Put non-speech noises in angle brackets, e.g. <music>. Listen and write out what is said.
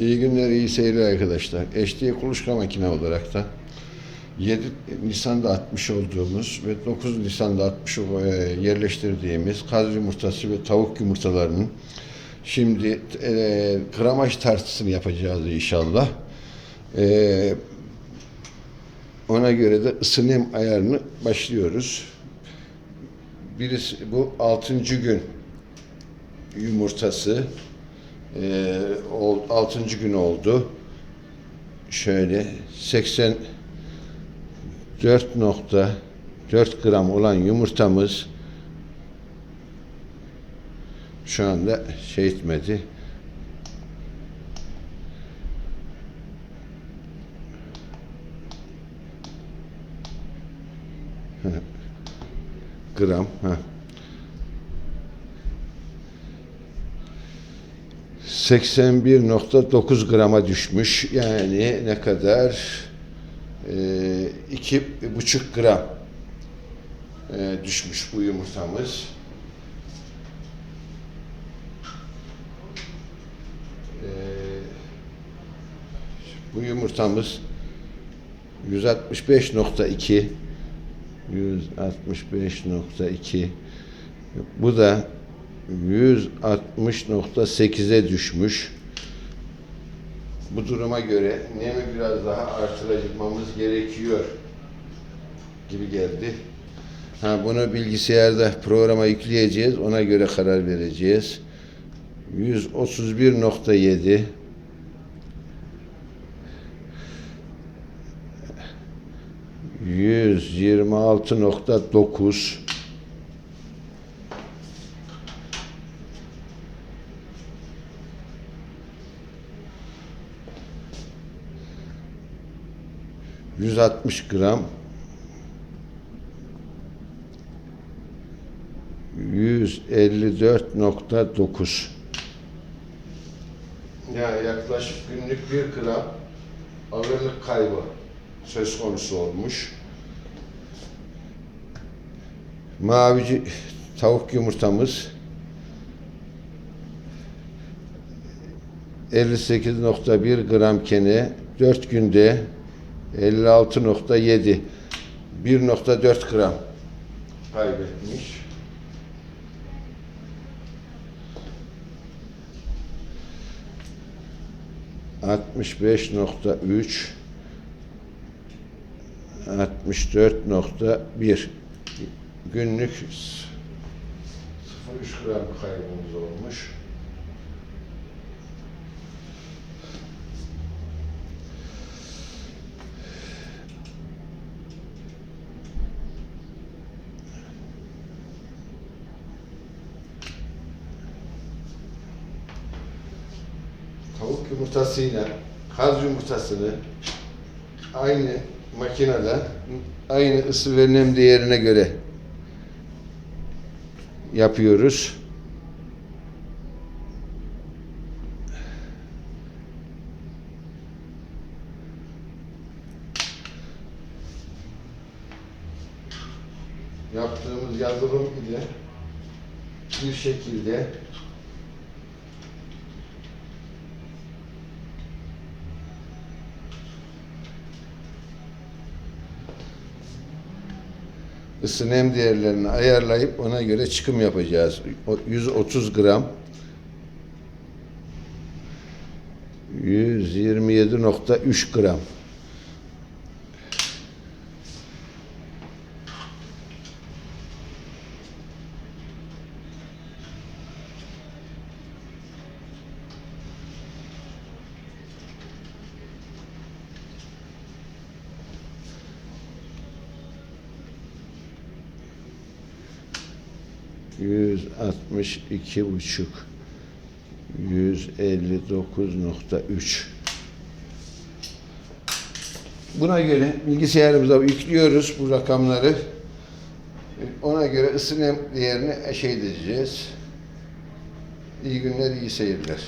İyi günler, iyi seyirler arkadaşlar. HD kuluçka makine olarak da 7 Nisan'da atmış olduğumuz ve 9 Nisan'da atmış e, yerleştirdiğimiz kaz yumurtası ve tavuk yumurtalarının şimdi e, gramaj tartısını yapacağız inşallah. E, ona göre de ısı nem ayarını başlıyoruz. Birisi bu 6. gün yumurtası. Ee, 6. gün oldu. Şöyle 84.4 gram olan yumurtamız şu anda şey etmedi. <laughs> gram. Ha. 81.9 grama düşmüş. Yani ne kadar? Ee, iki buçuk gram ee, düşmüş bu yumurtamız. Ee, bu yumurtamız 165.2 165.2 bu da 160.8'e düşmüş. Bu duruma göre nemi biraz daha artırmamız gerekiyor gibi geldi. Ha, bunu bilgisayarda programa yükleyeceğiz. Ona göre karar vereceğiz. 131.7 126.9 160 gram 154.9 yani yaklaşık günlük bir gram ağırlık kaybı söz konusu olmuş. Mavici tavuk yumurtamız 58.1 gram kene 4 günde 56.7 1.4 gram kaybetmiş. Altmış beş nokta üç, altmış dört nokta bir günlük sıfır üç gram kaybımız olmuş. Tavuk yumurtasıyla kaz yumurtasını aynı makinede aynı ısı ve nem değerine göre yapıyoruz. Yaptığımız yazılım ile bir şekilde ısı nem değerlerini ayarlayıp ona göre çıkım yapacağız. O 130 gram 127.3 gram yüz altmış iki buçuk yüz elli dokuz nokta üç Buna göre bilgisayarımıza yüklüyoruz bu rakamları. Ona göre ısı nem değerini şey edeceğiz. İyi günler, iyi seyirler.